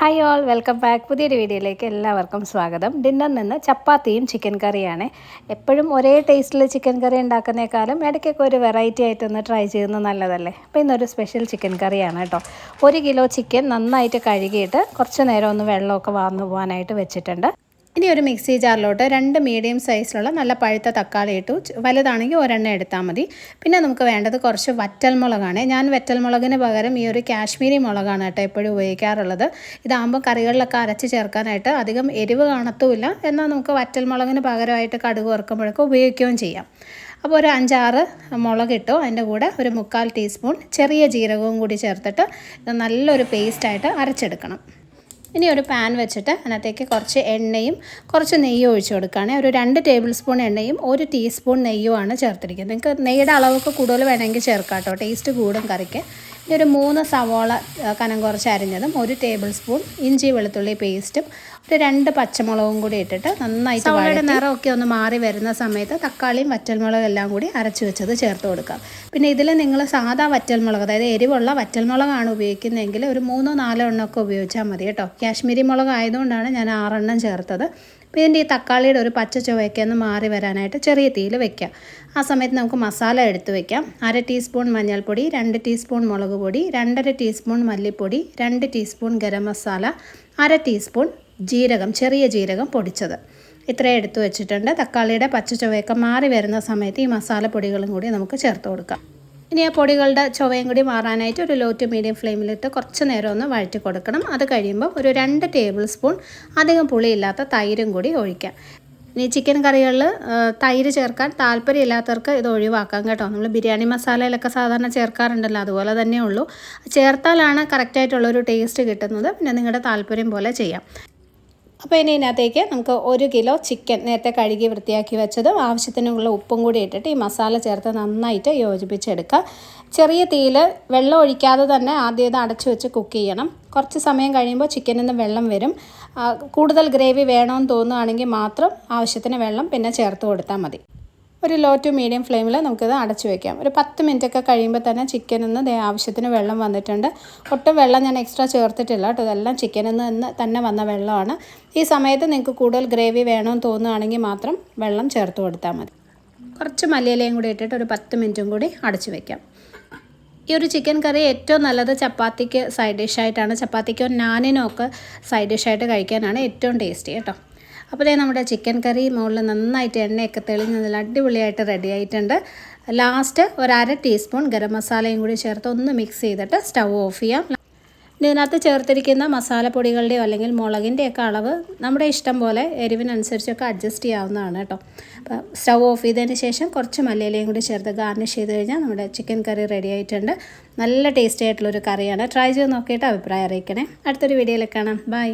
Hi all welcome back പുതിയൊരു വീഡിയോയിലേക്ക് എല്ലാവർക്കും സ്വാഗതം. ഡിന്നറിൽ നിന്ന് ചപ്പാത്തിയും ചിക്കൻ കറിയാണ് എപ്പോഴും ഒരേ ടേസ്റ്റിൽ ചിക്കൻ കറി ഉണ്ടാക്കുന്നേക്കാളും ഇടയ്ക്കൊക്കെ ഒരു വെറൈറ്റി ആയിട്ടൊന്ന് ട്രൈ ചെയ്യുന്നത് നല്ലതല്ലേ? അപ്പോൾ ഇന്നൊരു സ്പെഷ്യൽ ചിക്കൻ കറിയാണ് കേട്ടോ ഒരു കിലോ ചിക്കൻ നന്നായിട്ട് കഴുകിയിട്ട് കുറച്ച് നേരം ഒന്ന് വെള്ളമൊക്കെ വാർന്നു പോകാനായിട്ട് വെച്ചിട്ടുണ്ട്. ഇനി ഒരു മിക്സി ജാറിലോട്ട് രണ്ട് മീഡിയം സൈസിലുള്ള നല്ല പഴുത്ത തക്കാളി ഇട്ടു. വലുതാണെങ്കിൽ ഒരെണ്ണം എടുത്താൽ മതി. പിന്നെ നമുക്ക് വേണ്ടത് കുറച്ച് വറ്റൽമുളകാണ് ഞാൻ വറ്റൽമുളകിന് പകരം ഈ ഒരു കാശ്മീരി മുളകാണ് കേട്ടോ എപ്പോഴും ഉപയോഗിക്കാറുള്ളത്. ഇതാകുമ്പോൾ കറികളിലൊക്കെ അരച്ച് ചേർക്കാനായിട്ട് അധികം എരിവ് കാണത്തുമില്ല. എന്നാൽ നമുക്ക് വറ്റൽമുളകിന് പകരമായിട്ട് കടുക് വറുക്കുമ്പോഴൊക്കെ ഉപയോഗിക്കുകയും ചെയ്യാം. അപ്പോൾ ഒരു അഞ്ചാറ് മുളകിട്ടു അതിന്റെ കൂടെ ഒരു മുക്കാൽ ടീസ്പൂൺ ചെറിയ ജീരകവും കൂടി ചേർത്തിട്ട് നല്ലൊരു പേസ്റ്റായിട്ട് അരച്ചെടുക്കണം. ഇനി ഒരു പാൻ വെച്ചിട്ട് അതിനകത്തേക്ക് കുറച്ച് എണ്ണയും കുറച്ച് നെയ്യും ഒഴിച്ച് കൊടുക്കുകയാണ്. ഒരു രണ്ട് ടേബിൾ സ്പൂൺ എണ്ണയും ഒരു ടീസ്പൂൺ നെയ്യുമാണ് ചേർത്തിരിക്കുന്നത്. നിങ്ങൾക്ക് നെയ്യുടെ അളവൊക്കെ കൂടുതൽ വേണമെങ്കിൽ ചേർക്കാം കേട്ടോ. ടേസ്റ്റ് കൂടും കറിക്ക്. ഒരു മൂന്ന് സവോള കനം കുറച്ച് അരിഞ്ഞതും ഒരു ടേബിൾ സ്പൂൺ ഇഞ്ചി വെളുത്തുള്ളി പേസ്റ്റും ഒരു രണ്ട് പച്ചമുളകും കൂടി ഇട്ടിട്ട് നന്നായിട്ട് സവോളയുടെ നിറമൊക്കെ ഒന്ന് മാറി വരുന്ന സമയത്ത് തക്കാളിയും വറ്റൽമുളകും എല്ലാം കൂടി അരച്ച് വെച്ചത് ചേർത്ത് കൊടുക്കാം പിന്നെ ഇതിൽ നിങ്ങൾ സാധാ വറ്റൽമുളക് അതായത് എരിവുള്ള വറ്റൽമുളകാണ് ഉപയോഗിക്കുന്നതെങ്കിൽ ഒരു മൂന്നോ നാലോ എണ്ണമൊക്കെ ഉപയോഗിച്ചാൽ മതി കേട്ടോ. കാശ്മീരി മുളക് ആയതുകൊണ്ടാണ് ഞാൻ ആറെണ്ണം ചേർത്തത്. അപ്പോൾ ഇതിന്റെ ഈ തക്കാളിയുടെ ഒരു പച്ച ചുവയൊക്കെ ഒന്ന് മാറി വരാനായിട്ട് ചെറിയ തീയിൽ വെക്കാം ആ സമയത്ത് നമുക്ക് മസാല എടുത്ത് വെക്കാം. അര ടീസ്പൂൺ മഞ്ഞൾപ്പൊടി രണ്ട് ടീസ്പൂൺ മുളക് പൊടി രണ്ടര ടീസ്പൂൺ മല്ലിപ്പൊടി രണ്ട് ടീസ്പൂൺ ഗരം മസാല അര ടീസ്പൂൺ ജീരകം ചെറിയ ജീരകം പൊടിച്ചത്. ഇത്രയും എടുത്തു വെച്ചിട്ടുണ്ട്. തക്കാളിയുടെ പച്ച ചുവയൊക്കെ മാറി വരുന്ന സമയത്ത് ഈ മസാലപ്പൊടികളും കൂടി നമുക്ക് ചേർത്ത് കൊടുക്കാം. ഇനി ആ പൊടികളുടെ ചുവയും കൂടി മാറാനായിട്ട് ഒരു ലോ ടു മീഡിയം ഫ്ലെയിമിലിട്ട് കുറച്ച് നേരം ഒന്ന് വഴറ്റി കൊടുക്കണം. അത് കഴിയുമ്പോൾ ഒരു രണ്ട് ടേബിൾ സ്പൂൺ അധികം പുളിയില്ലാത്ത തൈരും കൂടി ഒഴിക്കാം. ഇനി ചിക്കൻ കറികളിൽ തൈര് ചേർക്കാൻ താല്പര്യമില്ലാത്തവർക്ക് ഇത് ഒഴിവാക്കാം കേട്ടോ. നമ്മൾ ബിരിയാണി മസാലയിലൊക്കെ സാധാരണ ചേർക്കാറുണ്ടല്ലോ അതുപോലെ തന്നെ ഉള്ളൂ ചേർത്താലാണ് കറക്റ്റായിട്ടുള്ളൊരു ടേസ്റ്റ് കിട്ടുന്നത്. പിന്നെ നിങ്ങളുടെ താല്പര്യം പോലെ ചെയ്യാം. അപ്പോൾ ഇനി ഇതിനകത്തേക്ക് നമുക്ക് ഒരു കിലോ ചിക്കൻ നേരത്തെ കഴുകി വൃത്തിയാക്കി വെച്ചതും ആവശ്യത്തിനുള്ള ഉപ്പും കൂടി ഇട്ടിട്ട് ഈ മസാല ചേർത്ത് നന്നായിട്ട് യോജിപ്പിച്ചെടുക്കുക. ചെറിയ തീയിൽ വെള്ളം ഒഴിക്കാതെ തന്നെ ആദ്യം ഇത് അടച്ചു വെച്ച് കുക്ക് ചെയ്യണം. കുറച്ച് സമയം കഴിയുമ്പോൾ ചിക്കനിൽ നിന്ന് വെള്ളം വരും. കൂടുതൽ ഗ്രേവി വേണമെന്ന് തോന്നുകയാണെങ്കിൽ മാത്രം ആവശ്യത്തിന് വെള്ളം പിന്നെ ചേർത്ത് കൊടുത്താൽ മതി. ഒരു ലോ ടു മീഡിയം ഫ്ലെയിമിൽ നമുക്കിത് അടച്ചു വെക്കാം. ഒരു പത്ത് മിനിറ്റ് ഒക്കെ കഴിയുമ്പോൾ തന്നെ ചിക്കനിൽ നിന്ന് ദേ ആവശ്യത്തിന് വെള്ളം വന്നിട്ടുണ്ട്. ഒട്ടും വെള്ളം ഞാൻ എക്സ്ട്രാ ചേർത്തിട്ടില്ല കേട്ടോ. ഇതെല്ലാം ചിക്കനിൽ നിന്ന് തന്നെ വന്ന വെള്ളമാണ്. ഈ സമയത്ത് നിങ്ങൾക്ക് കൂടുതൽ ഗ്രേവി വേണമെന്ന് തോന്നുകയാണെങ്കിൽ മാത്രം വെള്ളം ചേർത്ത് കൊടുത്താൽ മതി. കുറച്ച് മല്ലിയിലയും കൂടി ഇട്ടിട്ട് ഒരു പത്ത് മിനിറ്റും കൂടി അടച്ചു വെക്കാം. ഈ ഒരു ചിക്കൻ കറി ഏറ്റവും നല്ലത് ചപ്പാത്തിക്ക് സൈഡ് ഡിഷായിട്ടാണ് ചപ്പാത്തിക്കോ നാനിനോ ഒക്കെ സൈഡ് ഡിഷായിട്ട് കഴിക്കാനാണ് ഏറ്റവും ടേസ്റ്റി കേട്ടോ. അപ്പോൾ ദേ നമ്മുടെ ചിക്കൻ കറി മുകളിൽ നന്നായിട്ട് എണ്ണയൊക്കെ തെളിഞ്ഞ് നല്ല അടിപൊളിയായിട്ട് റെഡി ആയിട്ടുണ്ട്. ലാസ്റ്റ് ഒരു അര ടീസ്പൂൺ ഗരം മസാലയും കൂടി ചേർത്ത് ഒന്ന് മിക്സ് ചെയ്തിട്ട് സ്റ്റൗ ഓഫ് ചെയ്യാം. ഇതിനകത്ത് ചേർത്തിരിക്കുന്ന മസാലപ്പൊടികളുടെയോ അല്ലെങ്കിൽ മുളകിന്റെയൊക്കെ അളവ് നമ്മുടെ ഇഷ്ടം പോലെ എരിവിനനുസരിച്ചൊക്കെ അഡ്ജസ്റ്റ് ചെയ്യാവുന്നതാണ് കേട്ടോ. അപ്പോൾ സ്റ്റവ് ഓഫ് ചെയ്തതിന് ശേഷം കുറച്ച് മല്ലിയിലയും കൂടി ചേർത്ത് ഗാർണിഷ് ചെയ്ത് കഴിഞ്ഞാൽ നമ്മുടെ ചിക്കൻ കറി റെഡി ആയിട്ടുണ്ട്. നല്ല ടേസ്റ്റി ആയിട്ടുള്ളൊരു കറിയാണ്. ട്രൈ ചെയ്ത് നോക്കിയിട്ട് അഭിപ്രായം അറിയിക്കണേ. അടുത്തൊരു വീഡിയോയിൽ കാണാം. ബൈ